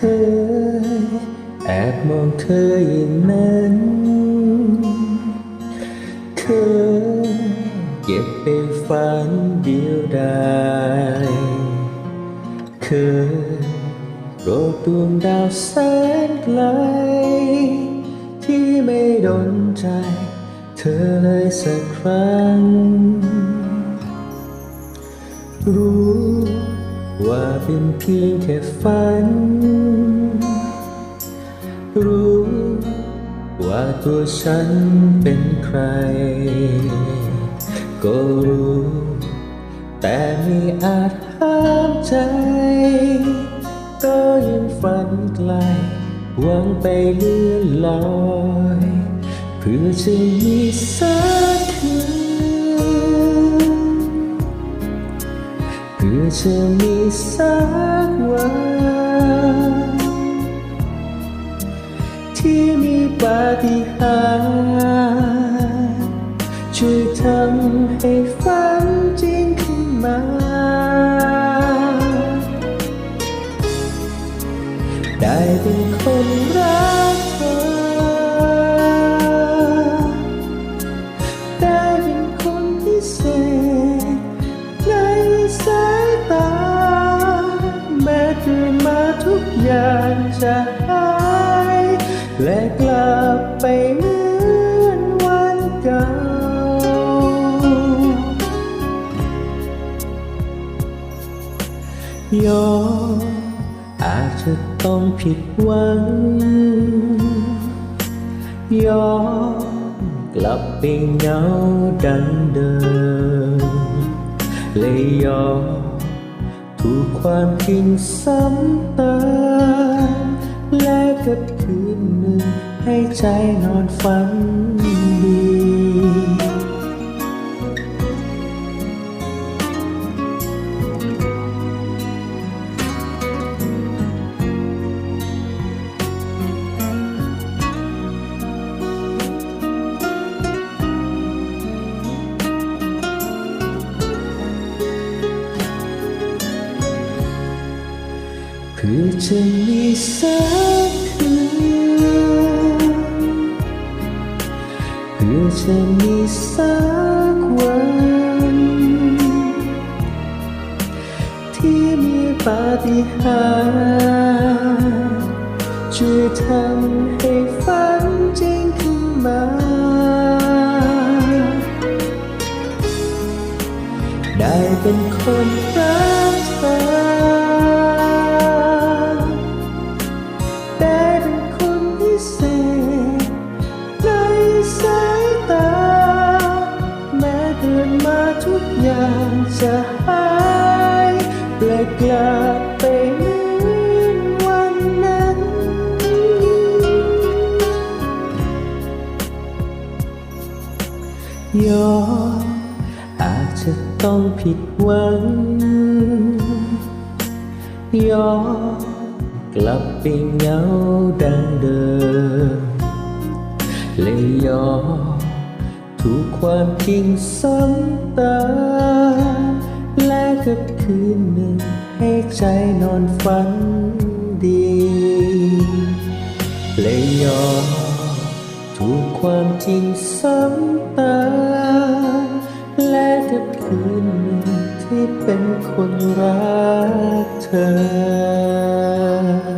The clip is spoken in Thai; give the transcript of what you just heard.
คย แอบมองเธออย่างนั้น เคยเก็บไปฝันเดียวดายเคยโรดดวงดาวแสนไกล ที่ไม่โดนใจ เธอเลยสักครั้ง รู้ ว่าเป็นเพียงแค่ฝัน รู้ว่าตัวฉันเป็นใคร ก็รู้ แต่ไม่อาจห้ามใจ ก็ยังฝันไกลหวังไปเลื่อนลอย เพื่อจะมีสักคื พื่อจะมีสักวันที่มีปาฏิหาริย์ช่วยทำให้ฝันจริงขึ้นมา ได้เป็นางจะหายและกลับไปเหมือนวันเก่า ยอมอาจจะต้องผิดหวัง ยอมกลับไปเหงาดังเดิมเลยยอม ถูกความจริงซ้ำเติมและกับคืนหนึ่งให้ใจนอนฝัน จะมีสักคืนเพื่อจะมีสักวัน ที่มีปาฏิหาริย์ช่วยทำให้ฝันจริงขึ้นมา ได้เป็นคน จจะต้องผิดหวังยอมกลับไปเหงาดังเดิมเลยยอมถูกความจริงซ้ำเติมและกับคืนหนึ่งให้ใจนอนฝันดีเลยยอมถูกความจริงซ้ำเติม และทุกคืนที่เป็นคนรักเธอ